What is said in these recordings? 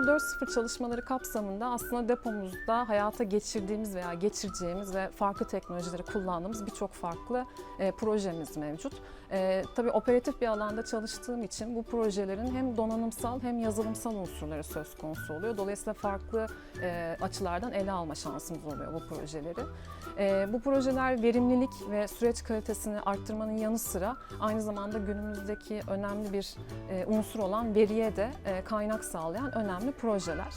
4.0 çalışmaları kapsamında aslında depomuzda hayata geçirdiğimiz veya geçireceğimiz ve farklı teknolojileri kullandığımız birçok farklı e, projemiz mevcut. E, tabii operatif bir alanda çalıştığım için bu projelerin hem donanımsal hem yazılımsal unsurları söz konusu oluyor. Dolayısıyla farklı e, açılardan ele alma şansımız oluyor bu projeleri. E, bu projeler verimlilik ve süreç kalitesini arttırmanın yanı sıra aynı zamanda günümüzdeki önemli bir e, unsur olan veriye de e, kaynak sağlayan önemli projeler.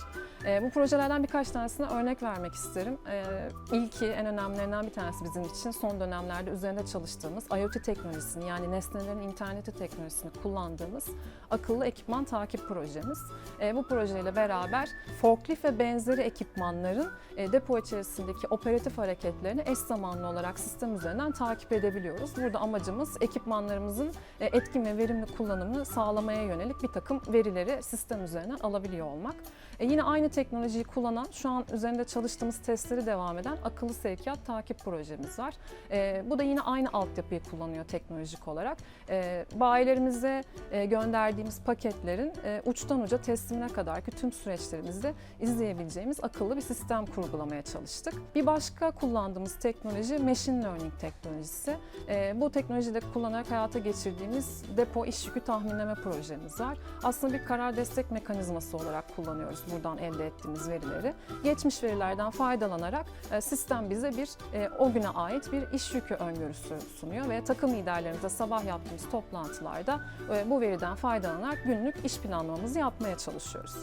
E, bu projelerden birkaç tanesine örnek vermek isterim. E, ilki en önemlilerinden bir tanesi bizim için son dönemlerde üzerinde çalıştığımız IoT teknolojisini yani nesnelerin interneti teknolojisini kullandığımız akıllı ekipman takip projemiz. E, bu projeyle beraber forklift ve benzeri ekipmanların e, depo içerisindeki operatif hareketlerini eş zamanlı olarak sistem üzerinden takip edebiliyoruz. Burada amacımız ekipmanlarımızın e, etkin ve verimli kullanımını sağlamaya yönelik bir takım verileri sistem üzerinden alabiliyor olmak. E, yine aynı teknolojiyi kullanan, şu an üzerinde çalıştığımız testleri devam eden akıllı sevkiyat takip projemiz var. E, bu da yine aynı altyapıyı kullanıyor teknolojik olarak. E, bayilerimize e, gönderdiğimiz paketlerin e, uçtan uca teslimine kadar ki tüm süreçlerimizde izleyebileceğimiz akıllı bir sistem kurgulamaya çalıştık. Bir başka kullandığımız teknoloji machine learning teknolojisi. E, bu teknolojide kullanarak hayata geçirdiğimiz depo iş yükü tahminleme projemiz var. Aslında bir karar destek mekanizması olarak kullanıyoruz buradan elde ettiğimiz verileri. Geçmiş verilerden faydalanarak e, sistem bize bir e, o güne ait bir iş yükü öngörüsü sunuyor ve takım liderlerimizle sabah yaptığımız toplantılarda e, bu veriden faydalanarak günlük iş planlamamızı yapmaya çalışıyoruz.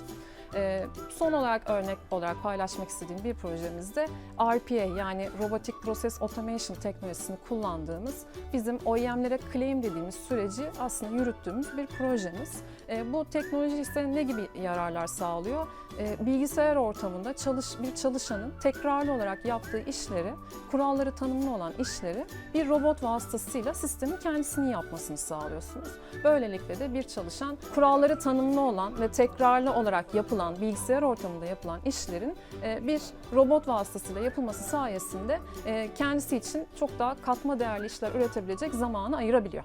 Ee, son olarak örnek olarak paylaşmak istediğim bir projemizde RPA yani Robotic Process Automation teknolojisini kullandığımız bizim OEM'lere claim dediğimiz süreci aslında yürüttüğümüz bir projemiz. Ee, bu teknoloji ise ne gibi yararlar sağlıyor? Ee, bilgisayar ortamında çalış, bir çalışanın tekrarlı olarak yaptığı işleri, kuralları tanımlı olan işleri bir robot vasıtasıyla sistemin kendisini yapmasını sağlıyorsunuz. Böylelikle de bir çalışan kuralları tanımlı olan ve tekrarlı olarak yapılan bilgisayar ortamında yapılan işlerin e, bir robot vasıtasıyla yapılması sayesinde e, kendisi için çok daha katma değerli işler üretebilecek zamanı ayırabiliyor.